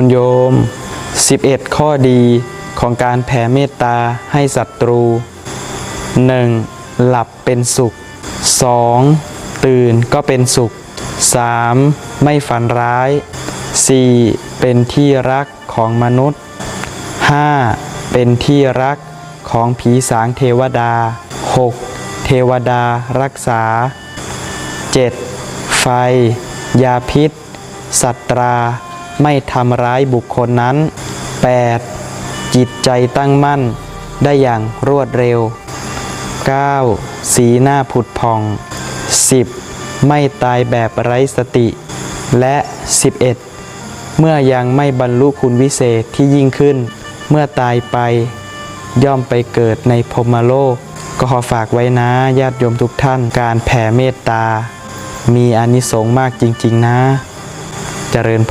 คุณโยม 11 ข้อดีของการแผ่เมตตาให้ศัตรู 1. หลับเป็นสุข 2. ตื่นก็เป็นสุข 3. ไม่ฝันร้าย 4. เป็นที่รักของมนุษย์ 5. เป็นที่รักของผีสางเทวดา 6. เทวดารักษา 7. ไฟ ยาพิษ สัตรา ไม่ทำร้ายบุคคลนั้น 8. จิตใจตั้งมั่น ได้อย่างรวดเร็ว 9. สีหน้าผุดผ่อง 10. ไม่ตายแบบไร้สติ และ 11. เมื่อยังไม่บรรลุคุณวิเศษที่ยิ่งขึ้น เมื่อตายไป ย่อมไปเกิดในพรมโลก ก็ขอฝากไว้นะญาติโยมทุกท่านการแผ่เมตตา มีอานิสงส์มากจริง ๆ นะ เจริญพร